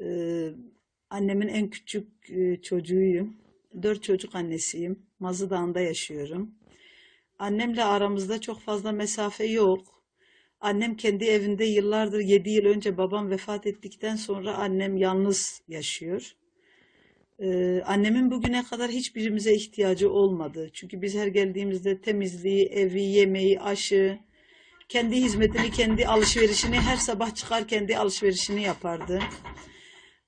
Ee, annemin en küçük e, çocuğuyum. Dört çocuk annesiyim. Mazı Dağı'nda yaşıyorum. Annemle aramızda çok fazla mesafe yok. Annem kendi evinde yıllardır, yedi yıl önce babam vefat ettikten sonra annem yalnız yaşıyor. Ee, annemin bugüne kadar hiçbirimize ihtiyacı olmadı. Çünkü biz her geldiğimizde temizliği, evi, yemeği, aşı, kendi hizmetini, kendi alışverişini her sabah çıkar kendi alışverişini yapardı.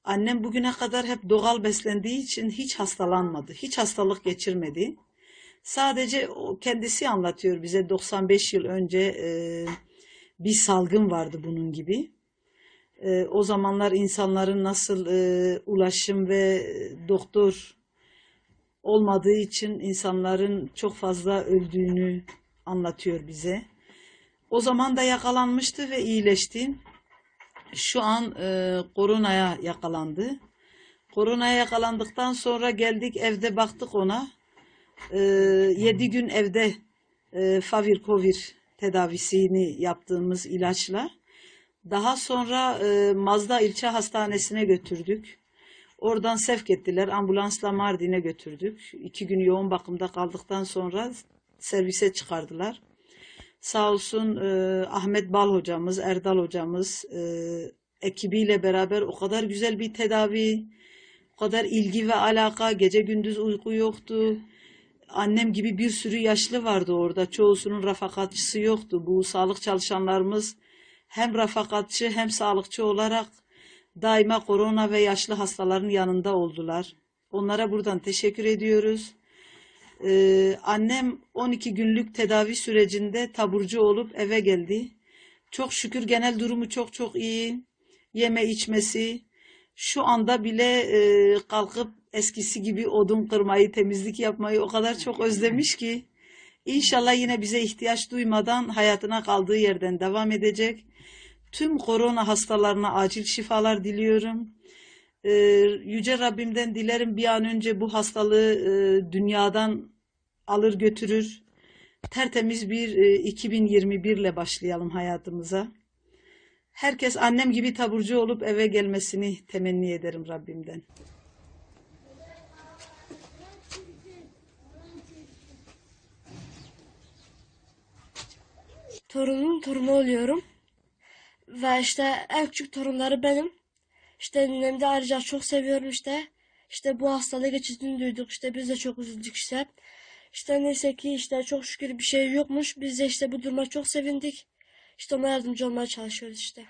Annem bugüne kadar hep doğal beslendiği için hiç hastalanmadı. Hiç hastalık geçirmedi. Sadece kendisi anlatıyor bize 95 yıl önce e, bir salgın vardı bunun gibi. E, o zamanlar insanların nasıl e, ulaşım ve doktor olmadığı için insanların çok fazla öldüğünü anlatıyor bize. O zaman da yakalanmıştı ve iyileşti. Şu an e, koronaya yakalandı. Koronaya yakalandıktan sonra geldik evde baktık ona. E, 7 gün evde e, Favikovir tedavisini yaptığımız ilaçla. Daha sonra e, Mazda ilçe hastanesine götürdük. Oradan sevk ettiler. Ambulansla Mardin'e götürdük. İki gün yoğun bakımda kaldıktan sonra servise çıkardılar. Sağ olsun e, Ahmet Bal hocamız, Erdal hocamız e, ekibiyle beraber o kadar güzel bir tedavi, o kadar ilgi ve alaka, gece gündüz uyku yoktu. Annem gibi bir sürü yaşlı vardı orada. Çoğusunun rafakatçısı yoktu. Bu sağlık çalışanlarımız hem rafakatçı hem sağlıkçı olarak daima korona ve yaşlı hastaların yanında oldular. Onlara buradan teşekkür ediyoruz. Ee, annem 12 günlük tedavi sürecinde taburcu olup eve geldi. Çok şükür genel durumu çok çok iyi. Yeme içmesi. Şu anda bile e, kalkıp eskisi gibi odun kırmayı, temizlik yapmayı o kadar çok özlemiş ki. İnşallah yine bize ihtiyaç duymadan hayatına kaldığı yerden devam edecek. Tüm korona hastalarına acil şifalar diliyorum. Ee, Yüce Rabbimden dilerim bir an önce bu hastalığı e, dünyadan alır götürür. Tertemiz bir e, 2021 ile başlayalım hayatımıza. Herkes annem gibi taburcu olup eve gelmesini temenni ederim Rabbimden. Torunun torunu oluyorum. Ve işte en küçük torunları benim. İşte ninem de ayrıca çok seviyorum işte. İşte bu hastalığı geçirdiğini duyduk. İşte biz de çok üzüldük işte. İşte neyse ki işte çok şükür bir şey yokmuş. Biz de işte bu duruma çok sevindik. İşte ona yardımcı olmaya çalışıyoruz işte.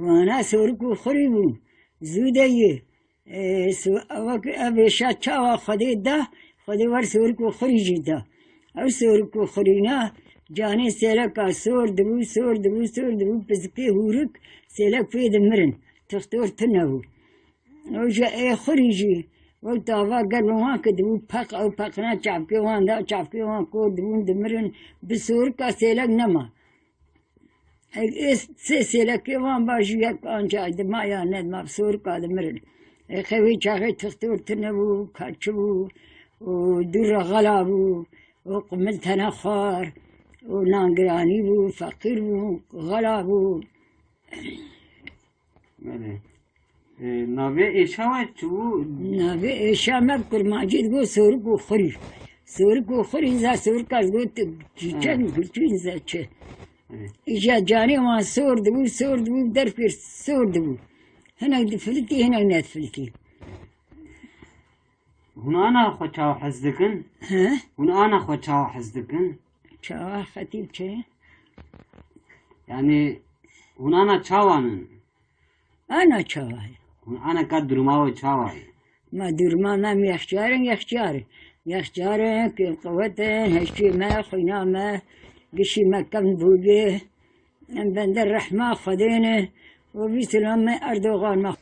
وانا سوركو خريبو زودي ابي شاتشا خدي ده خدي ور سوركو خريجي ده او سوركو خرينا جاني سيلك سور دبو سور دبو سور دبو بزكي هورك سيلك في دمرن تختور تنهو. وجا اي خريجي وطاوا قالوا وان كدبو بق او بقنا چافكي وان دا چافكي وان كو دبو دمرن بسوركا سيلك نما. سلکی وان باش یک آنجا ایده ما یا ند مفسور کادم مرد خوی چاقی تختور نبو، کچبو و دور غلا بو و قمل تنخار و نانگرانی بو فقیر بو غلا بو بله نوه ایشام چو نوه ایشام کل ماجید گو سور گو خوری سور گو خوری زا سور کاز گو چند گو چند زا چه جا جاني ما سور دبو سور دبو بدر في سور دبو هنا دفلتي هنا هنا دفلتي هنا أنا أخو تشاو حزدكن؟ ها؟ هنا أنا أخو تشاو حزدكن؟ تشاو خطيب تشي يعني هنا أنا تشاوان أنا تشاواي أنا قد درماوي تشاواي ما درمانا يختارن يختارن يختارن كل قوته هشي ما خينا ما. قشي ما كان بوجيه من يعني بند الرحمة خدينه وبيت الأمة أردوغان ما